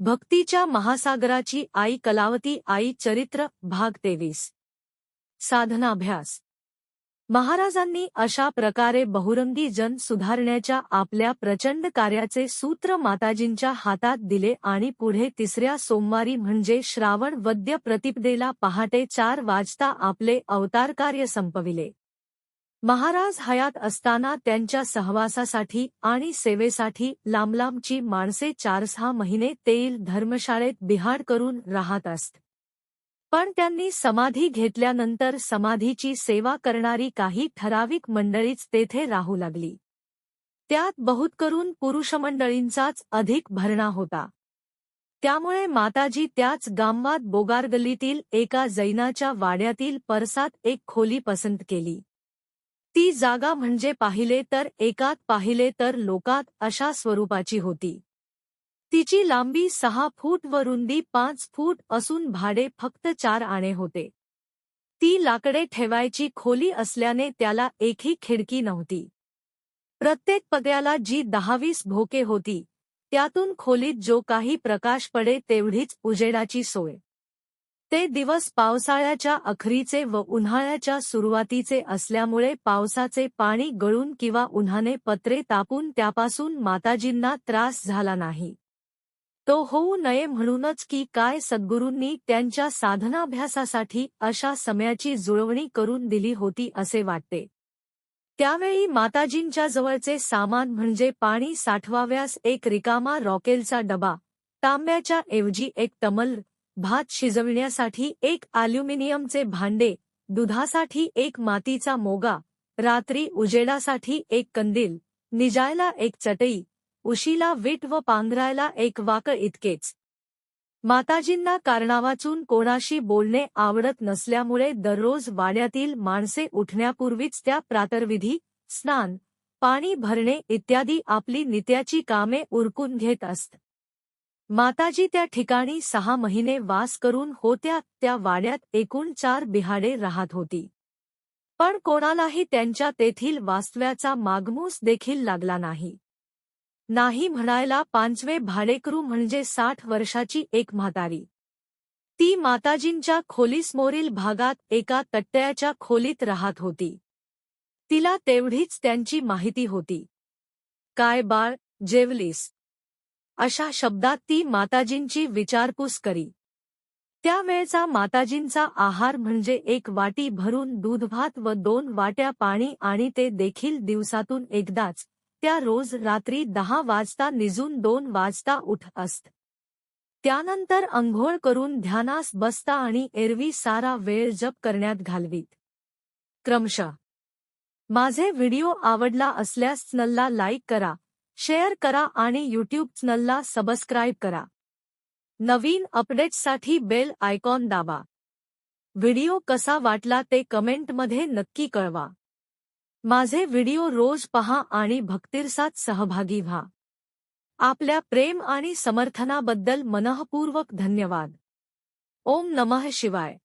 भक्तीच्या महासागराची आई कलावती आई चरित्र भाग तेवीस. साधनाभ्यास. महाराजांनी अशा प्रकारे बहुरंगी जन सुधारण्याच्या आपल्या प्रचंड कार्याचे सूत्र माताजींच्या हातात दिले आणि पुढे तिसऱ्या सोमवारी म्हणजे श्रावण वद्य प्रतिपदेला पहाटे चार वाजता आपले अवतारकार्य संपविले. महाराज हयात असताना त्यांच्या सहवासासाठी आणि सेवेसाठी लांबलांबची माणसे चार सहा महिने तेल धर्मशाळेत बिहाड करून राहत असत. पण त्यांनी समाधी घेतल्यानंतर समाधीची सेवा करणारी काही ठराविक मंडळीच तेथे राहू लागली. त्यात बहुत करून पुरुषमंडळींचाच अधिक भरणा होता. त्यामुळे माताजी त्याच गामवात बोगारगल्लीतील एका जैनाच्या वाड्यातील परसात एक खोली पसंत केली. ती जागा म्हणजे पाहिले तर एकात पाहिले तर लोकात अशा स्वरूपाची होती. तिची लांबी सहा फूट व रुंदी पाच फूट असून भाडे फक्त चार आणे होते. ती लाकडे ठेवायची खोली असल्याने त्याला एकही खिडकी नव्हती. प्रत्येक पद्याला जी दहावीस भोके होती त्यातून खोलीत जो काही प्रकाश पडे तेवढीच उजेडाची सोय. ते दिवस पावसाळ्याच्या अखरीचे व उन्हाळ्याच्या सुरुवातीचे असल्यामुळे पावसाचे पाणी गळून किंवा उन्हाने पत्रे तापून त्यापासून माताजींना त्रास झाला नाही. तो होऊ नये म्हणूनच की काय सद्गुरूंनी त्यांच्या साधनाभ्यासासाठी अशा समयाची जुळवणी करून दिली होती असे वाटते. त्यावेळी माताजींच्या जवळचे सामान म्हणजे पाणी साठवाव्यास एक रिकामा रॉकेलचा डबा तांब्याच्या ऐवजी एक तमल भात शिजविण्यासाठी एक अल्युमिनियमचे भांडे दुधासाठी एक मातीचा मोगा रात्री उजेडासाठी एक कंदील निजायला एक चटई उशीला वीट व पांघरायला एक वाक इतकेच. माताजींना कारणावाचून कोणाशी बोलणे आवडत नसल्यामुळे दररोज वाड्यातील माणसे उठण्यापूर्वीच त्या प्रातर्विधी स्नान पाणी भरणे इत्यादी आपली नित्याची कामे उरकून घेत असत. माताजी त्या ठिकाणी सहा महिने वास करून होत्या त्या वाड्यात एकूण चार बिहाडे राहत होती. पण कोणालाही त्यांच्या तेथील वास्तव्याचा मागमूस देखील लागला नाही. नाही म्हणायला पांचवे भाडेकरू म्हणजे साठ वर्षाची एक म्हातारी. ती माताजींच्या खोलीसमोरील भागात एका तट्ट्याच्या खोलीत राहत होती. तिला तेवढीच त्यांची माहिती होती. काय बाळ जेवलीस? अशा शब्दात ती माताजींची विचारपूस करी. त्यावेळचा माताजींचा आहार म्हणजे एक वाटी भरून दूधभात व दोन वाट्या पाणी आणि ते देखील दिवसातून एकदाच त्या रोज रात्री दहा वाजता निजून दोन वाजता उठ असत. त्यानंतर अंघोळ करून ध्यानास बसता आणि एरवी सारा वेळ जप करण्यात घालवीत. क्रमशः माझे व्हिडिओ आवडला असल्यास नल्ला लाईक करा शेअर करा आणि यूट्यूब चॅनलला सबस्क्राईब करा. नवीन अपडेट्ससाठी बेल आयकॉन दाबा. व्हिडिओ कसा वाटला ते कमेंटमध्ये नक्की कळवा. माझे व्हिडिओ रोज पहा आणि भक्तिरसात सहभागी व्हा. आपल्या प्रेम आणि समर्थनाबद्दल मनःपूर्वक धन्यवाद. ओम नमः शिवाय.